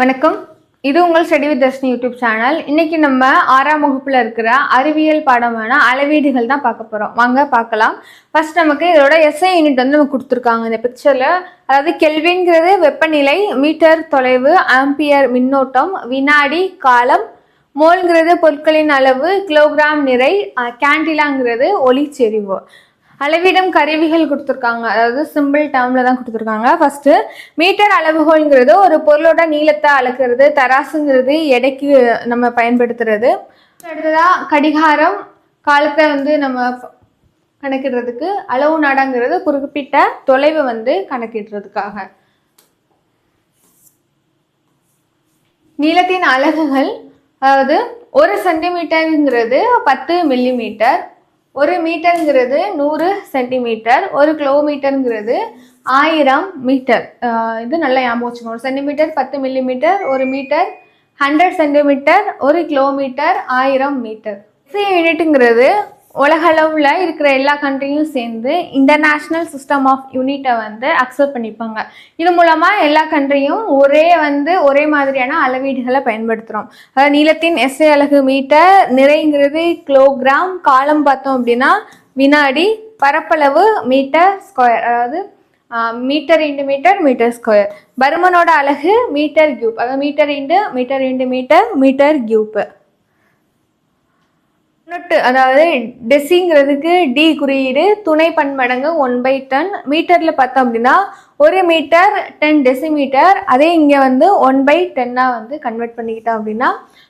வணக்கம். இது உங்கள் study with Dharshini YouTube channel. இன்னைக்கு நம்ம ஆறாம் வகுப்புல இருக்கிற அறிவியல் பாடமான அளவீடுகள் தான் பார்க்க போறோம். வாங்க பார்க்கலாம். ஃபர்ஸ்ட் நமக்கு இதோட எஸ்ஐ யூனிட் வந்து நமக்கு கொடுத்துருக்காங்க. இந்த பிக்சர்ல அதாவது கெல்விங்கிறது வெப்பநிலை மீட்டர் தொலைவு ஆம்பியர் மின்னோட்டம் வினாடி காலம் மோல்ங்கிறது பொருட்களின் அளவு கிலோகிராம் நிறை கேண்டிலாங்கிறது ஒளிச்செறிவு. அளவிடும் கருவிகள் கொடுத்துருக்காங்க. அதாவது சிம்பிள் டேர்மில் தான் கொடுத்துருக்காங்க. ஃபஸ்ட்டு மீட்டர் அளவுகோல்ங்கிறது ஒரு பொருளோட நீளத்தை அளக்கிறது தராசுங்கிறது எடைக்கு நம்ம பயன்படுத்துறது. அடுத்ததாக கடிகாரம் காலத்தை வந்து நம்ம கணக்கிடுறதுக்கு அளவு நாடாங்கிறது குறிப்பிட்ட தொலைவை வந்து கணக்கிடுறதுக்காக. நீளத்தின் அலகுகள் அதாவது ஒரு சென்டிமீட்டருங்கிறது பத்து மில்லிமீட்டர் ஒரு மீட்டருங்கிறது நூறு சென்டிமீட்டர் ஒரு கிலோமீட்டருங்கிறது ஆயிரம் மீட்டர். இது நல்லா ஞாபகம் வச்சுக்கணும் ஒரு சென்டிமீட்டர் பத்து மில்லிமீட்டர் ஒரு மீட்டர் ஹண்ட்ரட் சென்டிமீட்டர் ஒரு கிலோமீட்டர் ஆயிரம் மீட்டர். சி யூனிட்டுங்கிறது உலகளவில் இருக்கிற எல்லா கண்ட்ரியும் சேர்ந்து இன்டர்நேஷ்னல் சிஸ்டம் ஆஃப் யூனிட்டை வந்து அக்செப்ட் பண்ணிப்பாங்க. இது மூலமாக எல்லா கண்ட்ரியும் ஒரே வந்து ஒரே மாதிரியான அளவீடுகளை பயன்படுத்துகிறோம் அதாவது நீளத்தின் எஸ்ஐ அழகு மீட்டர் நிறைங்கிறது கிலோகிராம் காலம் பார்த்தோம் அப்படின்னா வினாடி பரப்பளவு மீட்டர் ஸ்கொயர் அதாவது metre into metre metre square பருமனோட அழகு மீட்டர் கியூப் அதாவது metre into metre into metre metre cube நொட்டு அதாவது டெசிங்கிறதுக்கு டி குறியீடு துணை பன்மடங்கு ஒன் பை டென் மீட்டரில் பார்த்தோம் அப்படின்னா ஒரு மீட்டர் டென் டெசிமீட்டர் அதே இங்கே வந்து ஒன் பை டென்னாக வந்து கன்வெர்ட் பண்ணிக்கிட்டோம் அப்படின்னா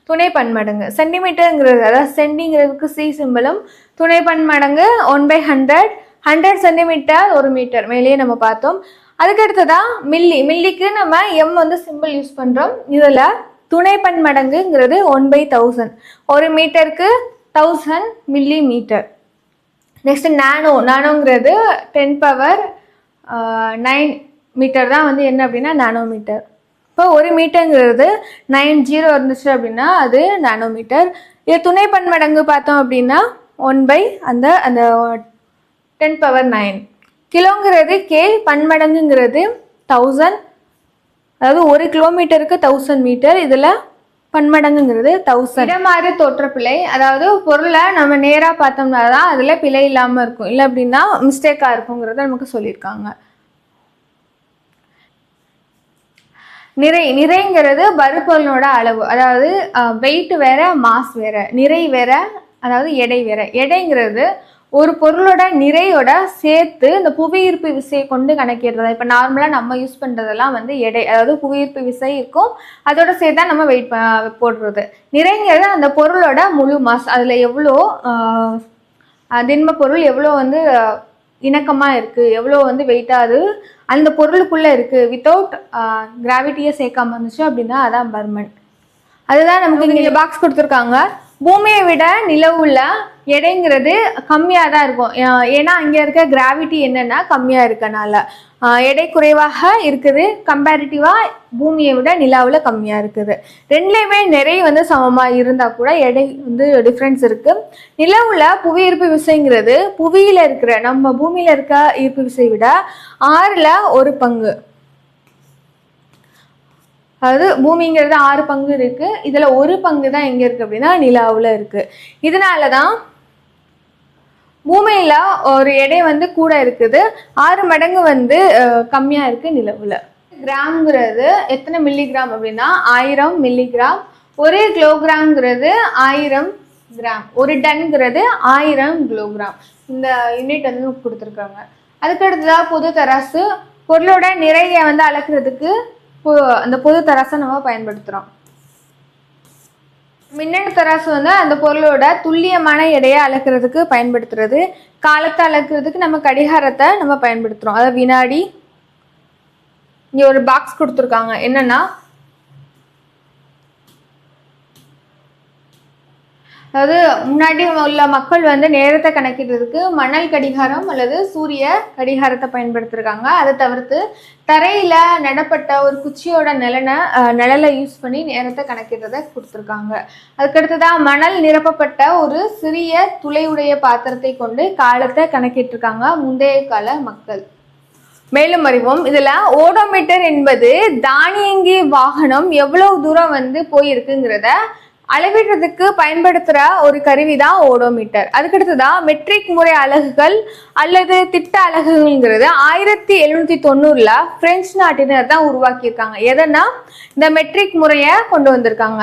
துணை பன்மடங்கு. சென்டிமீட்டருங்கிறது அதாவது சென்டிங்கிறதுக்கு சி சிம்பிளும் துணை பன்மடங்கு one by hundred hundred centimetre ஒரு மீட்டர். மேலேயே நம்ம பார்த்தோம். அதுக்கு தான் மில்லி மில்லிக்கு நம்ம எம் வந்து சிம்பிள் யூஸ் பண்ணுறோம் இதில் துணை பன்மடங்குங்கிறது ஒன் பை தௌசண்ட் ஒரு மீட்டருக்கு thousand millimetre next nano நானோங்கிறது டென் பவர் நைன் மீட்டர் தான் வந்து என்ன அப்படின்னா நானோ மீட்டர் இப்போ ஒரு மீட்டருங்கிறது நைன் ஜீரோ இருந்துச்சு அப்படின்னா அது நானோ மீட்டர் இது துணை பன்மடங்கு பார்த்தோம் அப்படின்னா ஒன் பை அந்த அந்த டென் பவர் நைன் கிலோங்கிறது கே பன்மடங்குங்கிறது தௌசண்ட் அதாவது ஒரு கிலோமீட்டருக்கு தௌசண்ட் மீட்டர் இதில் பன்மடங்குங்கிறது தௌசண்ட் இடமாறு தோற்றப்பிழை அதாவது பொருளை நம்ம நேராக பார்த்தோம்னா தான் அதில் பிழை இல்லாமல் இருக்கும். இல்லை அப்படின்னா மிஸ்டேக்காக இருக்குங்கிறத நமக்கு சொல்லியிருக்காங்க. நிறை நிறைங்கிறது பருப்பொருளோட அளவு. அதாவது வெயிட் வேற மாஸ் வேற நிறை வேற அதாவது எடை வேற. எடைங்கிறது ஒரு பொருளோட நிறையோட சேர்த்து இந்த புவியீர்ப்பு விசையை கொண்டு கணக்கிடுறது. இப்போ நார்மலாக நம்ம யூஸ் பண்ணுறதெல்லாம் வந்து எடை அதாவது புவியீர்ப்பு விசை இருக்கும். அதோட சேர்த்து தான் நம்ம வெயிட் போடுறது. நிறைங்கிறது அந்த பொருளோட முழு மாஸ் அதில் எவ்வளோ திண்ம பொருள் எவ்வளோ வந்து இணக்கமாக இருக்குது எவ்வளோ வந்து வெயிட்டாக அது அந்த பொருளுக்குள்ளே இருக்குது வித்தவுட் கிராவிட்டியை சேர்க்காம இருந்துச்சு அப்படின்னா அதான் பர்மன். அதுதான் நமக்கு இங்கே பாக்ஸ் கொடுத்துருக்காங்க. பூமியை விட நிலவுல எடைங்கிறது கம்மியாக தான் இருக்கும். ஏன்னா அங்கே இருக்க கிராவிட்டி என்னென்னா கம்மியாக இருக்கனால. எடை குறைவாக இருக்குது. கம்பேரிட்டிவாக பூமியை விட நிலாவில் கம்மியாக இருக்குது. ரெண்டுலேயுமே நிறை வந்து சமமாக இருந்தால் கூட எடை வந்து டிஃப்ரென்ஸ் இருக்குது நிலவுல புவியீர்ப்பு விசைங்கிறது புவியில் இருக்கிற நம்ம பூமியில் இருக்க ஈர்ப்பு விசை விட ஆறில் ஒரு பங்கு. அதாவது பூமிங்கிறது ஆறு பங்கு இருக்கு. இதில் ஒரு பங்கு தான் எங்கே இருக்கு அப்படின்னா நிலாவில் இருக்கு. இதனால தான் பூமியில் ஒரு எடை வந்து கூட இருக்குது. ஆறு மடங்கு வந்து கம்மியாக இருக்குது இருக்கு கிராம்ங்கிறது எத்தனை மில்லிகிராம் அப்படின்னா ஆயிரம் மில்லிகிராம் ஒரு கிலோகிராம்ங்கிறது ஆயிரம் கிராம் ஒரு டன்ங்கிறது ஆயிரம் கிலோகிராம் இந்த யூனிட் வந்து கொடுத்துருக்காங்க. அதுக்கடுத்ததாக பொது தராசு பொருளோட நிறைய வந்து அளக்கிறதுக்கு அந்த பொது தராசை நம்ம பயன்படுத்துகிறோம் மின்னணு தராசு வந்து அந்த பொருளோட துல்லியமான எடையை அளக்கிறதுக்கு பயன்படுத்துறது. காலத்தை அளக்கிறதுக்கு நம்ம கடிகாரத்தை நம்ம பயன்படுத்துகிறோம் அதாவது வினாடி இங்கே ஒரு பாக்ஸ் கொடுத்துருக்காங்க. என்னென்னா அதாவது முன்னாடி உள்ள மக்கள் வந்து நேரத்தை கணக்கிடுறதுக்கு மணல் கடிகாரம் அல்லது சூரிய கடிகாரத்தை பயன்படுத்திருக்காங்க. அதை தவிர்த்து தரையில் நடப்பட்ட ஒரு குச்சியோட நிலனை நிழலை யூஸ் பண்ணி நேரத்தை கணக்கிடுறத கொடுத்துருக்காங்க. அதுக்கடுத்ததா மணல் நிரப்பப்பட்ட ஒரு சிறிய துளையுடைய பாத்திரத்தை கொண்டு காலத்தை கணக்கிட்டிருக்காங்க முந்தைய கால மக்கள். மேலும் அறிவோம் இதில் ஓடோமீட்டர் என்பது தானியங்கி வாகனம் எவ்வளவு தூரம் வந்து போயிருக்குங்கிறத அளவிடுறதுக்கு பயன்படுத்துகிற ஒரு கருவி தான் ஓடோமீட்டர். அதுக்கடுத்ததான் மெட்ரிக் முறை அலகுகள் அல்லது திட்ட அலகுகள்ங்கிறது ஆயிரத்தி எழுநூத்தி தொண்ணூறுல பிரெஞ்சு நாட்டினர் தான் உருவாக்கியிருக்காங்க. எதனா இந்த மெட்ரிக் முறையை கொண்டு வந்திருக்காங்க.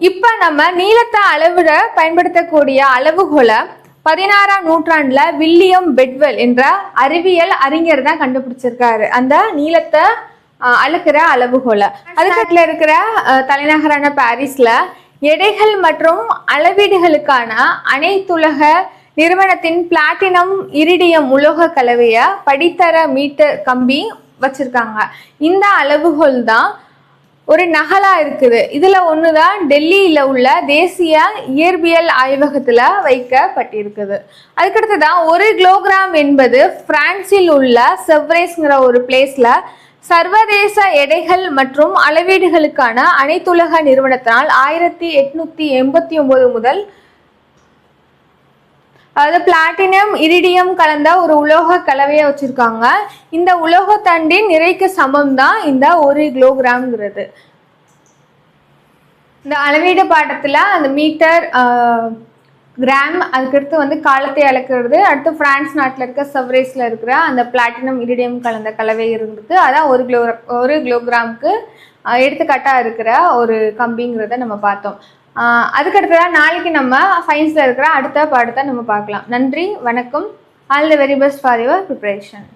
இப்ப நம்ம நீளத்தை அளவிட பயன்படுத்தக்கூடிய அளவுகோலை பதினாறாம் நூற்றாண்டுல வில்லியம் பெட்வெல் என்ற அறிவியல் அறிஞர் தான் கண்டுபிடிச்சிருக்காரு. அந்த நீளத்தை அஹ், அளக்கிற அளவுகோலை அதுக்கட்டில் இருக்கிற தலைநகரான பாரிஸ்ல எடைகள் மற்றும் அளவீடுகளுக்கான அனைத்துலக நிறுவனத்தின் பிளாட்டினம் இரிடியம் உலோக கலவைய படித்தர மீட்டர் கம்பி வச்சிருக்காங்க. இந்த அளவுகோல் தான் ஒரு நகலா இருக்குது. இதுல ஒண்ணுதான் டெல்லியில உள்ள தேசிய இயற்பியல் ஆய்வகத்துல வைக்கப்பட்டிருக்குது. அதுக்கடுத்துதான் ஒரு கிலோகிராம் என்பது பிரான்சில் உள்ள செவ்ரேஸ்ங்கிற ஒரு பிளேஸ்ல சர்வதேச எடைகள் மற்றும் அளவீடுகளுக்கான அனைத்துலக நிறுவனத்தினால் ஆயிரத்தி எட்நூத்தி எண்பத்தி ஒன்பது முதல் அதாவது பிளாட்டினம் இரிடியம் கலந்த ஒரு உலோக கலவையை வச்சுருக்காங்க. இந்த உலோக தண்டின் நிறைக்கு சமம் தான் இந்த ஒரு கிலோகிராம்ங்கிறது. இந்த அளவீடு பாட்டத்தில் அந்த மீட்டர் கிராம் அதுக்கடுத்து வந்து காலத்தை அளக்கிறது. அடுத்து பிரான்ஸ் நாட்டில் இருக்க சவரேஸில் இருக்கிற அந்த பிளாட்டினம் இரிடியம் கலந்த கலவை இருந்திருக்கு அதான் ஒரு கிலோ ஒரு கிலோகிராமுக்கு எடுத்துக்காட்டாக இருக்கிற ஒரு கம்பிங்கிறத நம்ம பார்த்தோம். அதுக்கடுத்ததாக நாளைக்கு நம்ம சயின்ஸில் இருக்கிற அடுத்த பாடத்தை நம்ம பார்க்கலாம். நன்றி வணக்கம். All the very best for your preparation